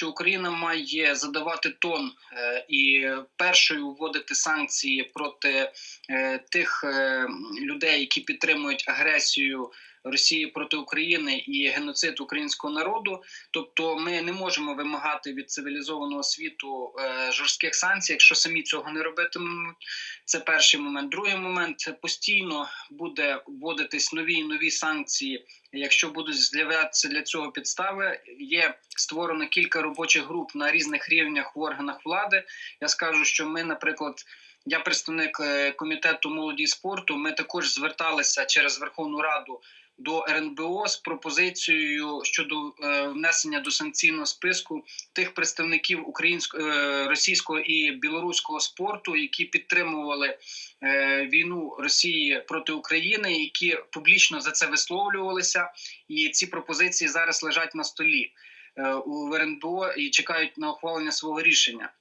що Україна має задавати тон е, і першою вводити санкції проти е, тих е, людей, які підтримують агресію Росії проти України і геноцид українського народу. Тобто, ми не можемо вимагати від цивілізованого світу е, жорстких санкцій, якщо самі цього не робитимуть. Це перший момент. Другий момент постійно буде вводитись нові і нові санкції. Якщо будуть з'являтися для цього підстави, є створено кілька робочих груп на різних рівнях в органах влади. Я скажу, що ми, наприклад. Я представник е, комітету молоді і спорту. Ми також зверталися через Верховну Раду до РНБО з пропозицією щодо е, внесення до санкційного списку тих представників українського е, російського і білоруського спорту, які підтримували війну Росії проти України, які публічно за це висловлювалися, і ці пропозиції зараз лежать на столі. У РНБО і чекають на ухвалення свого рішення.